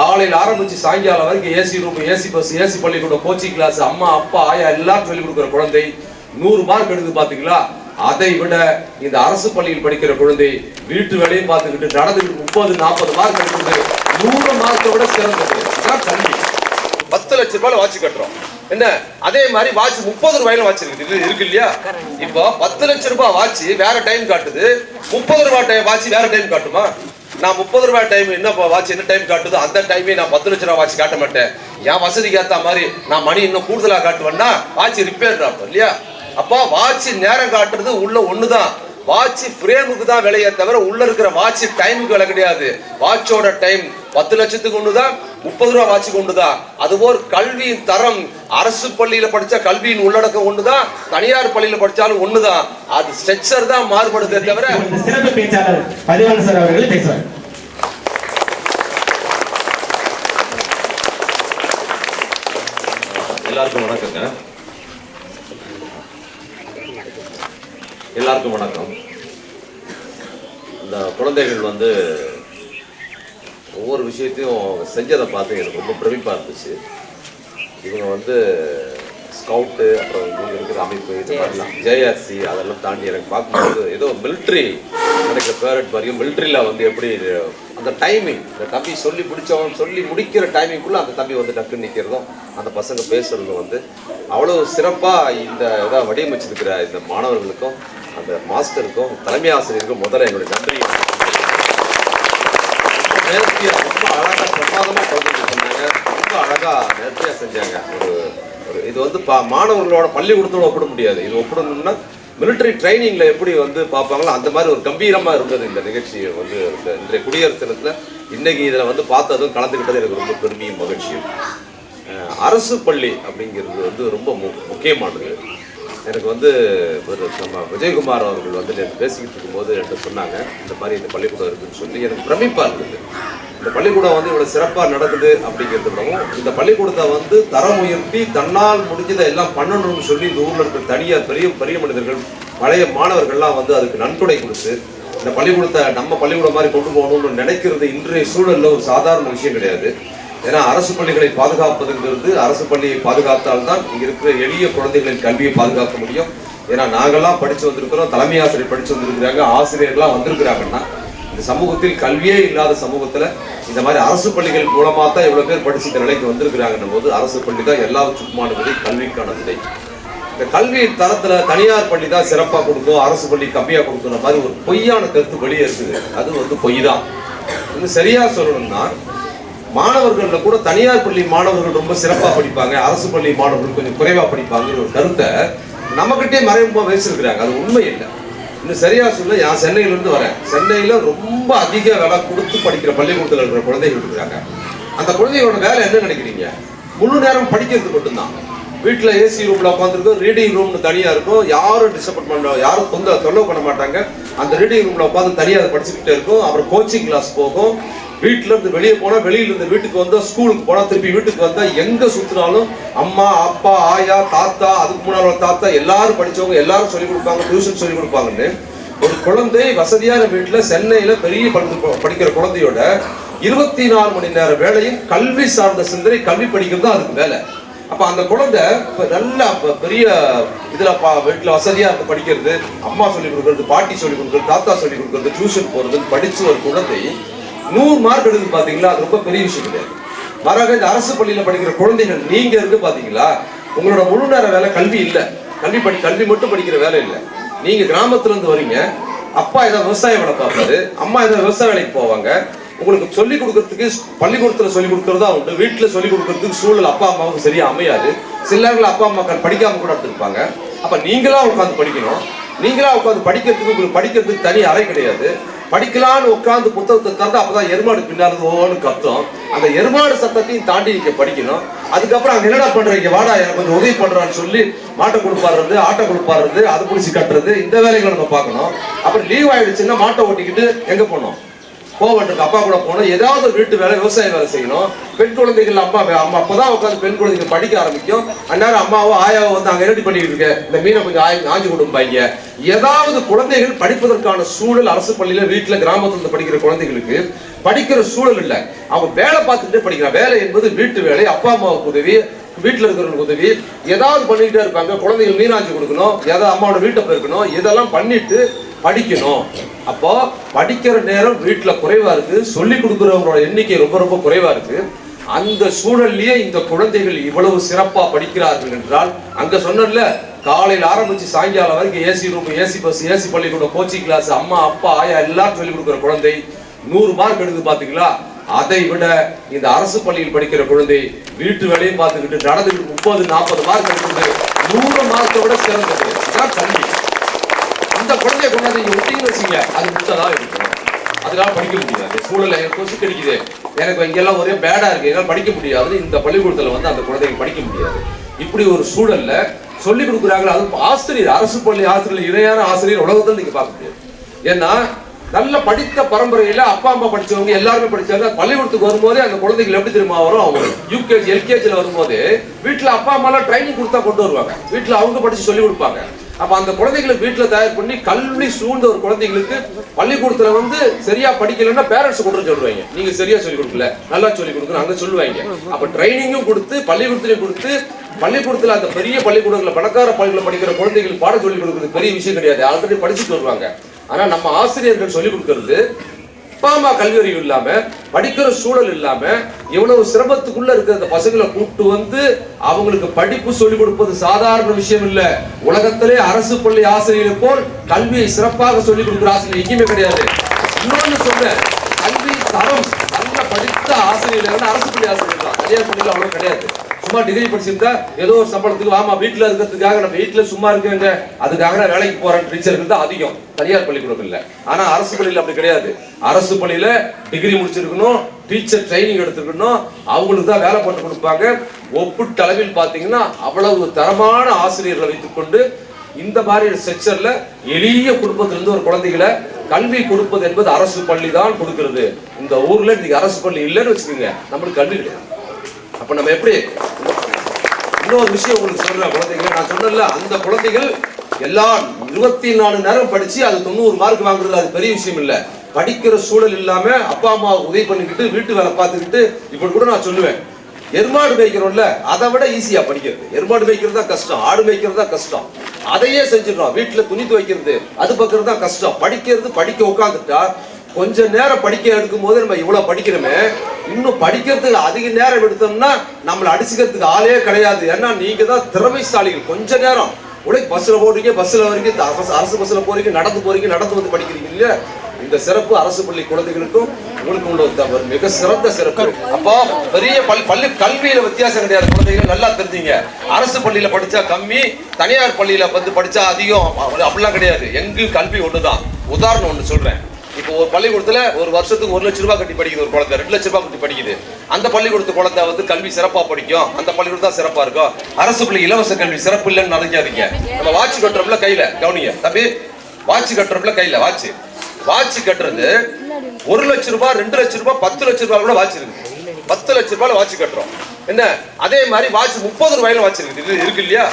காலையில் ஆரம்பிச்சு சாயங்காலம் வரைக்கும் AC room AC bus AC பள்ளிக்கூடம் கோச்சிங் கிளாஸ் அம்மா அப்பா ஆயா எல்லாரும் சொல்லிக் கொடுக்குற குழந்தை. நூறு மார்க் எடுக்குது பாத்தீங்களா? அதை விட இந்த அரசு பள்ளியில் படிக்கிற குழந்தை வீட்டு வேலையும் பார்த்துக்கிட்டு நடந்துக்கிட்டு முப்பது நாற்பது மார்க் எடுக்குது. நூறு மார்க்கை விட சிறந்தது. கல்வி பத்து லட்ச ரூபாயில வாட்ச் கட்டுறோம். என்ன? அதே மாதிரி வாட்ச் முப்பது ரூபாயில வாட்ச் இருக்குது இருக்கு இல்லையா? இப்போ பத்து லட்ச ரூபாய் வாட்ச் வேற டைம் காட்டுது. முப்பது ரூபாய் வாட்ச் வேற டைம் காட்டுமா? நான் முப்பது ரூபாய் டைம் என்ன வாட்ச் என்ன டைம் காட்டுதோ அந்த டைமே நான் பத்து லட்ச ரூபா வாட்ச் காட்ட மாட்டேன். என் வசதிக்கு ஏற்ற மாதிரி நான் மணி இன்னும் கூடுதலாக காட்டுவேன்னா வாட்ச் ரிப்பேர் ஆகும் இல்லையா? அப்போ வாட்ச் நேரம் காட்டுறது உள்ள தான் வாட்ச் ஃப்ரேமுக்கு தான் விலையே தவிர உள்ள இருக்கிற வாட்ச் டைமுக்கு விலை கிடையாது. வாட்சோட டைம் பத்து லட்சத்துக்கு ஒண்ணுதான் முப்பது ரூபா வாட்சுக்கு ஒண்ணுதான் அதுபோல் கல்வியின் தரம் அரசு பள்ளியில படிச்ச கல்வியின் உள்ளடக்கம் ஒண்ணுதான் தனியார் பள்ளியில படிச்சாலும் ஒண்ணுதான் அது ஸ்ட்ரக்சர் தான் மாறுபடுதே தவிர சிறப்பு பேச்சாளர் பதிவான சார் அவர்கள் பேசுவார் எல்லாருக்கும் வணக்கங்க எல்லாருக்கும் வணக்கம். இந்த குழந்தைகள் வந்து ஒவ்வொரு விஷயத்தையும் செஞ்சதை பார்த்து எனக்கு ரொம்ப பிரமிப்பாக இருந்துச்சு. இவங்க வந்து ஸ்கவுட்டு அப்புறம் இவங்க இருக்கிற அமைப்பு இது மாதிரிலாம் ஜேஆர்சி அதெல்லாம் தாண்டி எனக்கு பார்க்கும்போது ஏதோ மிலிட்ரி எனக்கு ஃபேவரட் மாதிரியும் மிலிட்ரியில் வந்து எப்படி அந்த டைமிங் இந்த தம்பி சொல்லி பிடிச்சவன் சொல்லி முடிக்கிற டைமிங்குள்ளே அந்த தம்பி வந்து டக்குன்னு நிற்கிறதும் அந்த பசங்க பேசுறதும் வந்து அவ்வளோ சிறப்பாக இந்த இதை வடிவமைச்சிருக்கிற இந்த மாணவர்களுக்கும் அந்த மாஸ்டருக்கும் தலைமை ஆசிரியருக்கும் முதல்ல என்னுடைய நன்றி நேர்த்தியா ரொம்ப அழகாக பிரமாதமா குழந்தைங்க சொன்னாங்க ரொம்ப அழகாக நேர்த்தியாக செஞ்சாங்க. ஒரு ஒரு இது வந்து பா மாணவர்களோட பள்ளிக்கூடத்தோட ஒப்பிட முடியாது. இது ஒப்பிடணும்னா மிலிட்டரி ட்ரைனிங்கில் எப்படி வந்து பார்ப்பாங்களோ அந்த மாதிரி ஒரு கம்பீரமாக இருந்தது இந்த நிகழ்ச்சி வந்து இந்த இன்றைய குடியரசு தினத்தில் இன்றைக்கி இதில் வந்து பார்த்ததும் கலந்துக்கிட்டது எனக்கு ரொம்ப பெருமையும் மகிழ்ச்சியும். அரசு பள்ளி அப்படிங்கிறது வந்து ரொம்ப மு முக்கியமானது. எனக்கு வந்து ஒரு நம்ம விஜயகுமார் அவர்கள் வந்து நேற்று பேசிக்கிட்டு இருக்கும்போது என்கிட்ட சொன்னாங்க இந்த மாதிரி இந்த பள்ளிக்கூடம் இருக்குதுன்னு சொல்லி எனக்கு பிரமிப்பாக இருந்தது. இந்த பள்ளிக்கூடம் வந்து இவ்வளோ சிறப்பாக நடக்குது அப்படிங்கிறது விடவும் இந்த பள்ளிக்கூடத்தை வந்து தரம் உயர்த்தி தன்னால் முடிஞ்சதை எல்லாம் பண்ணணும்னு சொல்லி இந்த ஊரில் இருக்கிற தனியார் பெரிய பெரிய மனிதர்கள் பழைய மாணவர்கள்லாம் வந்து அதுக்கு நன்கொடை கொடுத்து இந்த பள்ளிக்கூடத்தை நம்ம பள்ளிக்கூடம் மாதிரி கொண்டு போகணும்னு நினைக்கிறது இன்றைய சூழலில் ஒரு சாதாரண விஷயம் கிடையாது. ஏன்னா அரசு பள்ளிகளை பாதுகாப்பதுங்கிறது அரசு பள்ளியை பாதுகாத்தால்தான் இங்க இருக்கிற எளிய குழந்தைகளின் கல்வியை பாதுகாக்க முடியும். ஏன்னா நாங்கள்லாம் படிச்சு வந்திருக்கிறோம் தலைமை ஆசிரியர் படிச்சு வந்திருக்கிறாங்க ஆசிரியர்கள்லாம் வந்திருக்கிறாங்கன்னா இந்த சமூகத்தில் கல்வியே இல்லாத சமூகத்துல இந்த மாதிரி அரசு பள்ளிகள் மூலமா தான் இவ்வளவு பேர் படிச்சு இந்த நிலைக்கு வந்திருக்கிறாங்கன்னும் போது அரசு பள்ளி தான் எல்லாவற்றுக்குமான விதை கல்விக்கான விதை. இந்த கல்வி தரத்துல தனியார் பள்ளி தான் சிறப்பா கொடுக்கும் அரசு பள்ளி கம்மியா கொடுக்குற மாதிரி ஒரு பொய்யான கருத்து வெளியே இருக்குது அது வந்து பொய் தான் இன்னும் சரியா சொல்லணும்னா மாணவர்களில் கூட தனியார் பள்ளி மாணவர்கள் ரொம்ப சிறப்பாக படிப்பாங்க. அரசு பள்ளி மாணவர்கள் கொஞ்சம் குறைவாக படிப்பாங்கன்னு ஒரு கருத்தை நம்மகிட்டே மறைமுகமாக வச்சிருக்கிறாங்க அது உண்மை இல்லை. இன்னும் சரியாக சொல்ல நான் சென்னையிலேருந்து வரேன். சென்னையில் ரொம்ப அதிக விலை கொடுத்து படிக்கிற பள்ளிக்கூடத்தில் இருக்கிற குழந்தைகள் இருக்கிறாங்க. அந்த குழந்தைகளோட வேலை என்ன நினைக்கிறீங்க? முழு நேரம் படிக்கிறது மட்டும்தான். வீட்டில் ஏசி ரூமில் உட்காந்துருக்கும் ரீடிங் ரூம்னு தனியாக இருக்கும். யாரும் டிஸ்டர்ப் பண்ண யாரும் தொந்த தொல்லை பண்ண மாட்டாங்க. அந்த ரீடிங் ரூமில் உட்காந்து தனியாக அதை படிச்சுக்கிட்டே இருக்கும். அப்புறம் கோச்சிங் கிளாஸ் போகும். வீட்டில் இருந்து வெளியே போனால் வெளியில இருந்து வீட்டுக்கு வந்தால் ஸ்கூலுக்கு போனால் திருப்பி வீட்டுக்கு வந்தால் எங்கே சுற்றினாலும் அம்மா அப்பா ஆயா தாத்தா அதுக்கு முன்னால் தாத்தா எல்லாரும் படித்தவங்க எல்லாரும் சொல்லிக் கொடுப்பாங்க டியூஷன் சொல்லி கொடுப்பாங்கன்னு. ஒரு குழந்தை வசதியான வீட்டில் சென்னையில் பெரிய படுத்து படிக்கிற குழந்தையோட இருபத்தி நாலு மணி நேரம் வேலையும் கல்வி சார்ந்த சிந்தனை கல்வி படிக்கிறது தான் அதுக்கு வேலை. அப்ப அந்த குழந்தை இப்ப நல்லா பெரிய இதுல பா வீட்டுல வசதியா இருந்து படிக்கிறது அம்மா சொல்லி கொடுக்கறது பாட்டி சொல்லி கொடுக்கறது தாத்தா சொல்லி கொடுக்கறது டியூஷன் போறது படிச்சு ஒரு குழந்தை நூறு மார்க் எடுக்குது பாத்தீங்களா? அது ரொம்ப பெரிய விஷயம் கிடையாது. மாறாக இந்த அரசு பள்ளியில படிக்கிற குழந்தைகள் நீங்க இருந்து பாத்தீங்களா? உங்களோட முழு நேர வேலை கல்வி இல்லை. கல்வி படி கல்வி மட்டும் படிக்கிற வேலை இல்லை. நீங்க கிராமத்துல இருந்து வரீங்க. அப்பா ஏதாவது விவசாய வேலை பார்ப்பாரு. அம்மா ஏதாவது விவசாய வேலைக்கு போவாங்க. உங்களுக்கு சொல்லிக் கொடுக்கறதுக்கு பள்ளிக்கூடத்துல சொல்லி கொடுக்கறதா உண்டு. வீட்டுல சொல்லிக் கொடுக்கறதுக்கு சூழல் அப்பா அம்மாவுக்கு சரியா அமையாது. சில அப்பா அம்மா படிக்காம கூட எடுத்துருப்பாங்க அப்ப நீங்களா உட்காந்து படிக்கணும். நீங்களா உட்காந்து படிக்கிறதுக்கு உங்களுக்கு படிக்கிறதுக்கு தனி அறை கிடையாது. படிக்கலான்னு உட்காந்து புத்தகத்தை திறந்து அப்பதான் எருமாடு பின்னால் ஓன்னு கத்தும். அந்த எருமாடு சத்தத்தையும் தாண்டி நீங்க படிக்கணும். அதுக்கப்புறம் அங்க என்னடா பண்றீங்க வாடா எனக்கு கொஞ்சம் உதவி பண்றான்னு சொல்லி மாட்டை கொடுப்பாடுறது ஆட்டை கொடுப்பாடுறது அது பிடிச்சி கட்டுறது இந்த வேலைகளை நம்ம பார்க்கணும். அப்புறம் லீவ் ஆயிடுச்சுன்னா மாட்டை ஓட்டிக்கிட்டு எங்க போனோம் கோவம் அப்பா கூட போகணும் ஏதாவது ஒரு வீட்டு வேலை விவசாய வேலை செய்யணும். பெண் குழந்தைகள் அம்மா அம்மா அப்பதான் உட்காந்து பெண் குழந்தைகள் படிக்க ஆரம்பிக்கும். அந்நேரம் அம்மாவோ ஆயாவோ வந்து அங்கே ரெடி பண்ணிட்டு இருக்க? இந்த மீனை கொஞ்சம் ஆய் ஆஞ்சு கொடுப்பாங்க ஏதாவது குழந்தைகள் படிப்பதற்கான சூழல் அரசு பள்ளியில் வீட்டில் கிராமத்தில் இருந்து படிக்கிற குழந்தைகளுக்கு படிக்கிற சூழல் இல்லை. அவங்க வேலை பார்த்துட்டு படிக்கிறான் வேலை என்பது வீட்டு வேலை அப்பா அம்மாவுக்கு உதவி வீட்டில் இருக்கிறவங்களுக்கு உதவி. ஏதாவது பண்ணிக்கிட்டே இருப்பாங்க. குழந்தைகள் மீனாஞ்சி கொடுக்கணும் ஏதாவது அம்மாவோட வீட்டை போயிருக்கணும் இதெல்லாம் பண்ணிட்டு படிக்கணும். அப்போ படிக்கிற நேரம் வீட்டில் குறைவா இருக்கு. சொல்லி கொடுக்குறவங்களோட எண்ணிக்கை ரொம்ப ரொம்ப குறைவா இருக்கு. அந்த சூழல்லையே இந்த குழந்தைகள் இவ்வளவு சிறப்பா படிக்கிறார்கள் என்றால் அங்க சொன்னல காலையில் ஆரம்பிச்சு சாயங்காலம் வரைக்கும் AC room AC bus AC பள்ளிக்கூடம் கோச்சிங் கிளாஸ் அம்மா அப்பா ஆயா எல்லாரும் சொல்லிக் கொடுக்குற குழந்தை நூறு மார்க் எடுக்குது பாத்தீங்களா? அதை விட இந்த அரசு பள்ளியில் படிக்கிற குழந்தை வீட்டு வேலையும் பார்த்துக்கிட்டு நடந்துக்கிட்டு முப்பது நாற்பது மார்க் எடுக்கிறது நூறு மார்க்கை விட சிறந்தது இதான் கல்வி அந்த குழந்தைய கொண்டாந்து இங்க விட்டீங்கன்னு வச்சுங்க அது முத்ததா இருக்கும் அதனால படிக்க முடியாது சூழல எனக்கு கொசு கிடைக்குது எனக்கு இங்கெல்லாம் ஒரே பேடா இருக்கு என்னால் படிக்க முடியாது இந்த பள்ளிக்கூடத்துல வந்து அந்த குழந்தைங்க படிக்க முடியாது. இப்படி ஒரு சூழல்ல சொல்லி கொடுக்குறாங்களா அது ஆசிரியர் அரசு பள்ளி ஆசிரியர் இணையான ஆசிரியர் உலகத்தில் நீங்க பார்க்க முடியாது. ஏன்னா நல்ல படித்த பரம்பரையில அப்பா அம்மா படிச்சவங்க எல்லாருமே படிச்சாங்க. பள்ளிக்கூடத்துக்கு வரும்போதே அந்த குழந்தைகள் எப்படி தெரியுமா வரும்? அவங்க யூகேஜி எல்கேஜியில் வரும்போது வீட்டுல அப்பா அம்மா எல்லாம் ட்ரைனிங் கொடுத்தா கொண்டு வருவாங்க. வீட்டுல அவங்க படிச்சு சொல்லி கொடுப்பாங்க. அப்ப அந்த குழந்தைகளை வீட்டுல தயார் பண்ணி கல்வி சூழ்ந்த ஒரு குழந்தைங்களுக்கு பள்ளிக்கூடத்துல வந்து சரியா படிக்கலைன்னா பேரண்ட்ஸ் கொண்டு சொல்லுவாங்க. நீங்க சரியா சொல்லி கொடுக்கல நல்லா சொல்லி கொடுக்கணும் அங்க சொல்லுவாங்க. அப்ப ட்ரைனிங்கும் கொடுத்து பள்ளிக்கூடத்திலையும் கொடுத்து பள்ளிக்கூடத்துல அந்த பெரிய பள்ளிக்கூடங்களில் பணக்கார பள்ளிக்கூட படிக்கிற குழந்தைகளுக்கு பாடம் சொல்லி கொடுக்குறது பெரிய விஷயம் கிடையாது. ஆல்ரெடி படிச்சுட்டு வருவாங்க. ஆனா நம்ம ஆசிரியர்கள் சொல்லி கொடுக்கறது அப்பா அம்மா கல்வி அறிவு இல்லாம படிக்கிற சூழல் இல்லாம எவ்வளவு சிரமத்துக்குள்ள இருக்கிற அந்த பசங்களை கூப்பிட்டு வந்து அவங்களுக்கு படிப்பு சொல்லிக் கொடுப்பது சாதாரண விஷயம் இல்ல. உலகத்திலே அரசு பள்ளி ஆசிரியரை போல் கல்வியை சிறப்பாக சொல்லிக் கொடுக்கிற ஆசிரியர் எங்கேயுமே கிடையாது. இன்னொன்னு சொல்ல கல்வி தரம் நல்ல படித்த ஆசிரியர் அரசு பள்ளி ஆசிரியர் தான். தனியார் பள்ளியில் அவ்வளவு கிடையாது. சும்மா டிகிரி படிச்சிருந்தா ஏதோ ஒரு சம்பளத்துக்கு ஆமா வீட்டுல இருக்கிறதுக்காக நம்ம வீட்டுல சும்மா இருக்கேங்க. அதுக்காக நான் வேலைக்கு போறேன் டீச்சர்கள் தான் அதிகம். தனியார் பள்ளிக்கூடம் இல்ல. ஆனா அரசு பள்ளியில அப்படி கிடையாது. அரசு பள்ளியில டிகிரி முடிச்சிருக்கணும் டீச்சர் ட்ரைனிங் எடுத்துருக்கணும் அவங்களுக்கு தான் வேலை போட்டு கொடுப்பாங்க. ஒப்பிட்ட அளவில் பாத்தீங்கன்னா அவ்வளவு தரமான ஆசிரியர்களை வைத்துக்கொண்டு இந்த மாதிரி செக்ஷன்ல எளிய குடும்பத்திலிருந்து ஒரு குழந்தைகளை கல்வி கொடுப்பது என்பது அரசு பள்ளி தான் கொடுக்கிறது. இந்த ஊர்ல இன்னைக்கு அரசு பள்ளி இல்லைன்னு வச்சுக்கோங்க. நம்மளுக்கு கல்வி கிடையாது. அப்ப நம்ம எப்படி இன்னொரு விஷயம் உங்களுக்கு சொல்றேன் குழந்தைங்க நான் சொன்னேன்ல அந்த குழந்தைகள் எல்லா இருபத்தி நாலு நேரம் படிச்சு அது தொண்ணூறு மார்க் வாங்குறது அது பெரிய விஷயம் இல்ல. படிக்கிற சூழல் இல்லாம அப்பா அம்மா உதவி பண்ணிக்கிட்டு வீட்டு வேலை பார்த்துக்கிட்டு இப்படி கூட நான் சொல்லுவேன். எருமாடு மேய்க்கிறோம்ல அதை விட ஈஸியா படிக்கிறது. எருமாடு மேய்க்கிறது தான் கஷ்டம் ஆடு மேய்க்கிறது தான் கஷ்டம். அதையே செஞ்சிடறோம். வீட்டுல துணி துவைக்கிறது அது பக்கம் தான் கஷ்டம். படிக்கிறது படிக்க உட்காந்துட்டா கொஞ்ச நேரம் படிக்க எடுக்கும் போது நம்ம இவ்வளவு படிக்கிறோமே இன்னும் படிக்கிறதுக்கு அதிக நேரம் எடுத்தோம்னா நம்மளை அடிச்சுக்கிறதுக்கு ஆளே கிடையாது. ஏன்னா நீங்க தான் திறமைசாலிகள். கொஞ்ச நேரம். உடனே பஸ்ல போடுறீங்க பஸ்ல வரீங்க அரசு- அரசு பஸ்ல போறீங்க நடந்து போறீங்க நடந்து வந்து படிக்கிறீங்க இல்லையா? இந்த சிறப்பு அரசு பள்ளி குழந்தைகளுக்கும் உங்களுக்கு உள்ள மிக சிறந்த சிறப்பு. அப்போ பெரிய பள்ளி பள்ளி கல்வியில வித்தியாசம் கிடையாது. குழந்தைகள் நல்லா தெரிஞ்சீங்க. அரசு பள்ளியில படிச்சா கம்மி தனியார் பள்ளியில வந்து படிச்சா அதிகம். அப்படிலாம் கிடையாது. எங்கள் கல்வி ஒண்ணுதான். உதாரணம் ஒன்று சொல்றேன். இப்போ ஒரு பள்ளிக்கூடத்துல ஒரு வருஷத்துக்கு ஒரு லட்ச ரூபாய் கட்டி படிக்குது ஒரு குழந்தை ரெண்டு லட்ச ரூபாய் கட்டி படிக்குது. அந்த பள்ளிக்கூடத்து குழந்தை வந்து கல்வி சிறப்பா படிக்கும். அந்த பள்ளிக்கூடம் தான் சிறப்பா இருக்கும். அரசு பள்ளி இலவச கல்வி சிறப்பு இல்லைன்னு நினைக்காதீங்க. நம்ம வாட்ச் கட்டுறோம்ல கையில கவனிங்க. தம்பி வாட்ச் கட்டுறோம்ல கையில வாட்ச். வாட்ச் கட்டுறது ஒரு லட்ச ரூபாய் ரெண்டு லட்ச ரூபாய் பத்து லட்ச ரூபாய் கூட வாட்ச் இருக்கு பத்து லட்ச ரூபாயில வாட்ச் கட்டுறோம். என்ன? அதே மாதிரி வாட்ச் முப்பது ரூபாயில வாட்ச் இருக்கு இது இருக்கு இல்லையா?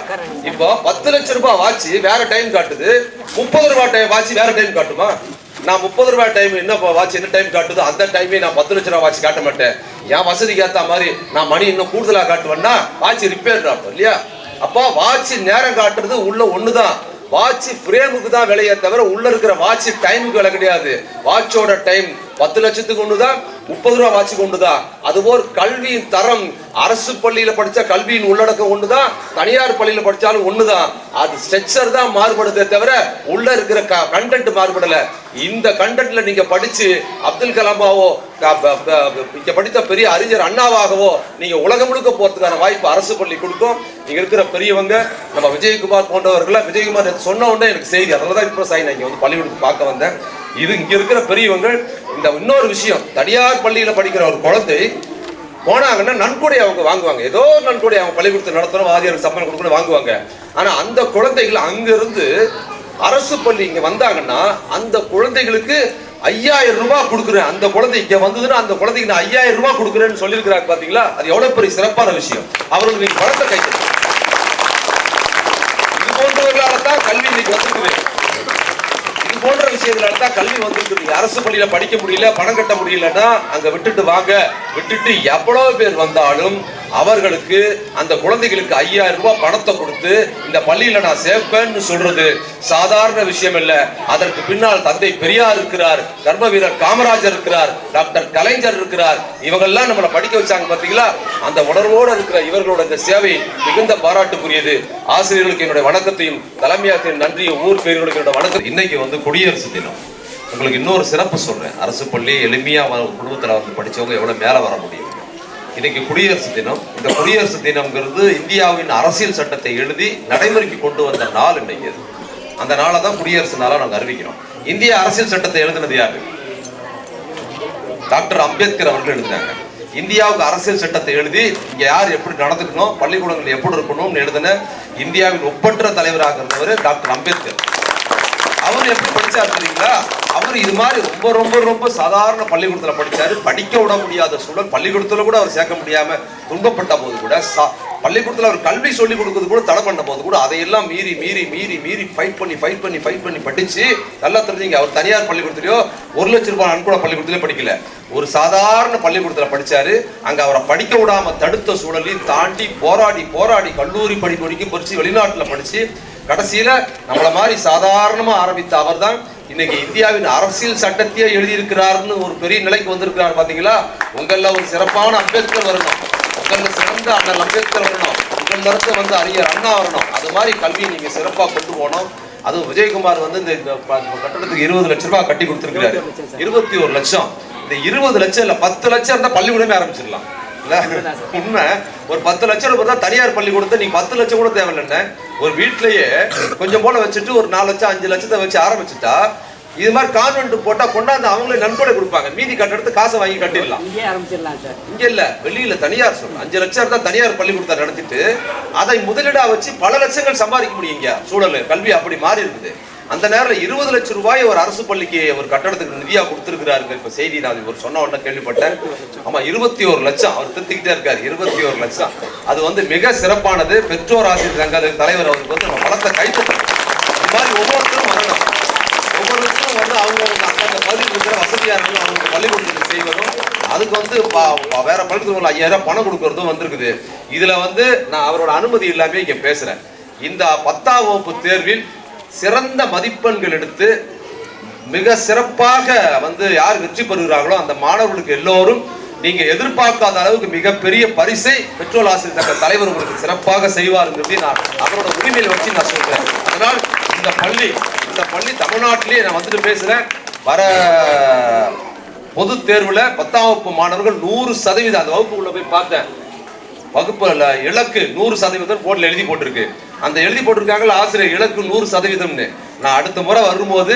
இப்போ பத்து லட்ச ரூபாய் வாட்ச் வேற டைம் காட்டுது. முப்பது ரூபாய் டைம் வாட்ச் வேற டைம் காட்டுமா? நான் முப்பது ரூபாய் டைம் என்ன வாட்ச் என்ன டைம் காட்டுதோ அந்த டைமே நான் பத்து லட்ச ரூபா வாட்ச் காட்ட மாட்டேன். என் வசதிக்கு ஏற்ற மாதிரி நான் மணி இன்னும் கூடுதலாக காட்டுவேன்னா வாட்ச் ரிப்பேர் ஆகும் இல்லையா? அப்போ வாட்ச் நேரம் காட்டுறது உள்ள தான் வாட்ச் ஃப்ரேமுக்கு தான் விலையே தவிர உள்ள இருக்கிற வாட்ச் டைமுக்கு விலை கிடையாது. வாட்சோட டைம் பத்து லட்சத்துக்கு ஒன்று தான் முப்பது ரூபா வாட்சி கொண்டுதான் அதுபோல் கல்வியின் தரம். அரசு பள்ளியில படிச்சா கல்வியின் உள்ளடக்கம் ஒண்ணுதான் தனியார் பள்ளியில படிச்சாலும் ஒண்ணுதான் அது ஸ்ட்ரக்சர் தான் மாறுபடுதே தவிர உள்ள இருக்கிற கண்டென்ட் மாறுபடல. இந்த கண்டென்ட்ல நீங்க படிச்சு அப்துல் கலாமாவோ இங்க படித்த பெரிய அறிஞர் அண்ணாவாகவோ நீங்க உலகம் முழுக்க போறதுக்கான வாய்ப்பு அரசு பள்ளி கொடுக்கும் இங்க இருக்கிற பெரியவங்க நம்ம விஜயகுமார் போன்றவர்களை விஜயகுமார் சொன்ன உடனே எனக்கு செய்தி அதனால தான் இப்போ சாய் நான் இங்க வந்து பள்ளிக்கூடத்துக்கு பார்க்க வந்தேன். இது இங்க இருக்கிற பெரியவங்க இந்த இன்னொரு விஷயம் தனியார் பள்ளியில படிக்கிற ஒரு குழந்தை போனாங்கன்னா நன்கொடை அவங்க வாங்குவாங்க. ஏதோ நன்கொடை அவங்க பள்ளிக்கூடத்தை நடத்தணும் வாதியாருக்கு சம்பளம் கொடுக்கணும் வாங்குவாங்க. ஆனா அந்த குழந்தைகள் அங்கிருந்து அரசு பள்ளி இங்க வந்தாங்கன்னா அந்த குழந்தைகளுக்கு ஐயாயிரம் ரூபாய் கொடுக்குறேன். அந்த குழந்தை இங்க வந்ததுன்னா அந்த குழந்தைக்கு நான் ஐயாயிரம் ரூபாய் கொடுக்குறேன்னு சொல்லியிருக்கிறாங்க பாத்தீங்களா? அது எவ்வளவு பெரிய சிறப்பான விஷயம். அவர்களுக்கு நீங்க பணத்தை கை இது போன்றவர்களால தான் கல்வி இன்னைக்கு வந்திருக்குது. போன்ற விஷயங்களால தான் கல்வி வந்திருக்குது அரசு பள்ளியில படிக்க முடியல பணம் கட்ட முடியலன்னா அங்க விட்டுட்டு வாங்க. விட்டுட்டு எவ்வளவு பேர் வந்தாலும் அவர்களுக்கு அந்த குழந்தைகளுக்கு ஐயாயிரம் ரூபாய் பணத்தை கொடுத்து இந்த பள்ளியில நான் சேர்ப்பேன்னு சொல்றது சாதாரண விஷயம் இல்ல. அதற்கு பின்னால் தந்தை பெரியார் இருக்கிறார் கர்ம வீரர் காமராஜர் இருக்கிறார் டாக்டர் கலைஞர் இருக்கிறார். இவங்கெல்லாம் நம்மளை படிக்க வச்சாங்க பாத்தீங்களா? அந்த உணர்வோடு இருக்கிற இவர்களோட இந்த சேவை மிகுந்த பாராட்டுக்குரியது. ஆசிரியர்களுக்கு என்னுடைய வணக்கத்தையும் தலைமையாசிரியர் நன்றியும் ஊர் பேர்களுக்கு என்னோட வணக்கம் இன்னைக்கு வந்து குடியரசு தினம். உங்களுக்கு இன்னொரு சிறப்பு சொல்கிறேன் அரசு பள்ளி எளிமையாக வ- குடும்பத்துல வந்து படிச்சவங்க எவ்வளோ மேலே வர முடியும். இன்னைக்கு குடியரசு தினம். இந்த குடியரசு தினம்ங்கிறது இந்தியாவின் அரசியல் சட்டத்தை எழுதி நடைமுறைக்கு கொண்டு வந்த நாள் இன்னைக்கு அது. அந்த நாளை தான் குடியரசு நாளாக நாங்கள் அறிவிக்கிறோம். இந்திய அரசியல் சட்டத்தை எழுதினது யாரு? டாக்டர் அம்பேத்கர் அவர்கள் எழுதினாங்க. இந்தியாவுக்கு அரசியல் சட்டத்தை எழுதி இங்கே யார் எப்படி நடந்துக்கணும் பள்ளிக்கூடங்கள் எப்படி இருக்கணும்னு எழுதின இந்தியாவின் ஒப்பற்ற தலைவராக இருந்தவர் டாக்டர் அம்பேத்கர். அவர் எப்படி படிச்சார் தெரியுங்களா? அவர் இது மாதிரி ரொம்ப ரொம்ப ரொம்ப சாதாரண பள்ளிக்கூடத்தில் படித்தார் படிக்க விட முடியாத சூழல். பள்ளிக்கூடத்தில் கூட அவர் சேர்க்க முடியாமல் துன்பப்பட்ட போது கூட சா- பள்ளிக்கூடத்தில் அவர் கல்வி சொல்லி கொடுக்கறது கூட தடை பண்ண போது கூட அதையெல்லாம் மீறி மீறி மீறி மீறி ஃபைட் பண்ணி ஃபைட் பண்ணி ஃபைட் பண்ணி படித்து நல்லா தெரிஞ்சுங்க அவர் தனியார் பள்ளிக்கூடத்துலையோ ஒரு லட்ச ரூபாய் நன்கூட பள்ளிக்கூடத்துலேயே படிக்கல. ஒரு சாதாரண பள்ளிக்கூடத்தில் படித்தார் அங்கே அவரை படிக்க விடாமல் தடுத்த சூழலையும் தாண்டி போராடி போராடி கல்லூரி படிப்பு வரைக்கும் படித்து வெளிநாட்டில் படித்து கடைசியில நம்மள மாதிரி சாதாரணமா ஆரம்பித்த அவர்தான் இன்னைக்கு இந்தியாவின் அரசியல் சட்டத்தையே எழுதியிருக்கிறார்னு ஒரு பெரிய நிலைக்கு வந்திருக்கிறார் பாத்தீங்களா? உங்கள ஒரு சிறப்பான அம்பேத்கர் வரணும். உங்கள சிறந்த அண்ணல் அம்பேத்கர் வரணும். உங்கள் மரத்தை வந்து அறிஞர் அண்ணா வரணும். அது மாதிரி கல்வியை நீங்க சிறப்பா கொண்டு போகணும். அதுவும் விஜயகுமார் வந்து இந்த கட்டடத்துக்கு இருபது லட்சம் ரூபாய் கட்டி கொடுத்துருக்காரு இருபத்தி ஒரு லட்சம். இந்த இருபது லட்சம் இல்ல பத்து லட்சம் இருந்தா பள்ளிக்கூடமே ஆரம்பிச்சிடலாம். உண்மை. ஒரு பத்து லட்சம் ரூபாய் தான் தனியார் பள்ளிக்கூடத்தை நீங்க பத்து லட்சம் கூட தேவையில்லைன்னு ஒரு வீட்லயே கொஞ்சம் போல வச்சுட்டு ஒரு நாலு லட்சம் அஞ்சு லட்சத்தை வச்சு ஆரம்பிச்சுட்டா இது மாதிரி கான்வென்ட் போட்டா கொண்டாந்து அவங்களே நன்கொடை கொடுப்பாங்க. மீதி கட்டடத்து காசை வாங்கி கட்டிடலாம். இங்கே இல்ல. வெளியில தனியார் சொல்றேன் அஞ்சு லட்சம் இருந்தா தனியார் பள்ளிக்கூடத்தை நடத்திட்டு அதை முதலீடா வச்சு பல லட்சங்கள் சம்பாதிக்க முடியும் இங்க. சூழல் கல்வி அப்படி மாறி இருக்குது. அந்த நேரத்தில் இருபது லட்சம் ரூபாய் ஒரு அரசு பள்ளிக்கு ஒரு கட்டடத்துக்கு நிதியா கொடுத்திருக்கிறாருங்க. இப்போ செய்தி நான் ஒரு சொன்ன உடனே கேள்விப்பட்டேன். ஆமா இருபத்தி ஒரு லட்சம். அவர் திருத்திக்கிட்டே இருக்காரு. இருபத்தி ஒரு லட்சம். அது வந்து மிக சிறப்பானது. பெற்றோர் ஆசிரியர் சங்க தலைவர் அவருக்கு வந்து நம்ம பலத்தை கைத்தட்டணும் இந்த மாதிரி ஒவ்வொருத்தரும் வரணும். ஒவ்வொருத்தரும் வந்து அவங்க அந்த பகுதியில் இருக்கிற வசதியாக இருக்கணும் அவங்க பள்ளிக்கூடத்தில் செய்வதும் அதுக்கு வந்து ப- வேற பள்ளிக்கூடத்தில் ஐயாயிரம் பணம் கொடுக்கறதும் வந்திருக்குது. இதுல வந்து நான் அவரோட அனுமதி இல்லாமல் இங்கே பேசுறேன். இந்த பத்தாம் வகுப்பு தேர்வில் சிறந்த மதிப்பெண்கள் எடுத்து மிக சிறப்பாக வந்து யார் வெற்றி பெறுகிறார்களோ அந்த மாணவர்களுக்கு எல்லோரும் நீங்க எதிர்பார்க்காத அளவுக்கு மிகப்பெரிய பரிசை பெட்ரோல் ஆசிரியர் சங்க தலைவர் உங்களுக்கு சிறப்பாக செய்வாருங்கிறது நான் அவரோட உரிமையில் வச்சு நான் சொல்றேன். அதனால் இந்த பள்ளி இந்த பள்ளி தமிழ்நாட்டிலேயே நான் வந்துட்டு பேசுறேன். வர பொது தேர்வுல பத்தாம் வகுப்பு மாணவர்கள் நூறு சதவீதம் அந்த வகுப்புக்குள்ள போய் பார்த்தேன். வகுப்புல இலக்கு நூறு சதவீதம் போர்டில் எழுதி போட்டிருக்கு. அந்த எழுதி போட்டிருக்காங்கல்ல ஆசிரியர் இலக்கு நூறு சதவீதம்னு. நான் அடுத்த முறை வரும்போது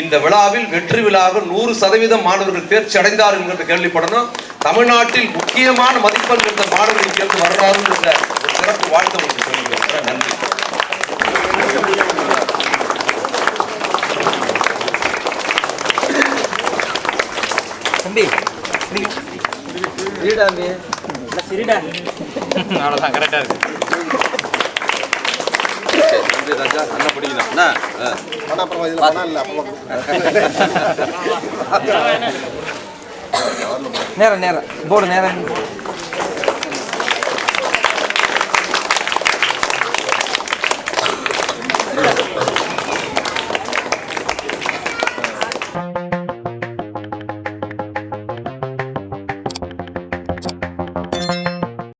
இந்த விழாவில் வெற்றி விழாவில் நூறு சதவீதம் மாணவர்கள் தேர்ச்சி அடைந்தார்கள் என்கிற கேள்விப்படணும். தமிழ்நாட்டில் முக்கியமான மதிப்பெண் இருந்த மாணவர்கள் இங்கிருந்து வர்றாருன்ற ஒரு சிறப்பு வாழ்த்து உங்களுக்கு சொல்லிக்கிறேன். நன்றி. தம்பி சிரிடா. அவ்வளோதான் கரெக்டாக இருக்கு. நல்லா படிக்கலாம் என்ன? ஆ. ஆனா அப்புறம் இதுல பணம் இல்ல அப்புறம் நேரம் நேரம் போடு நேரம்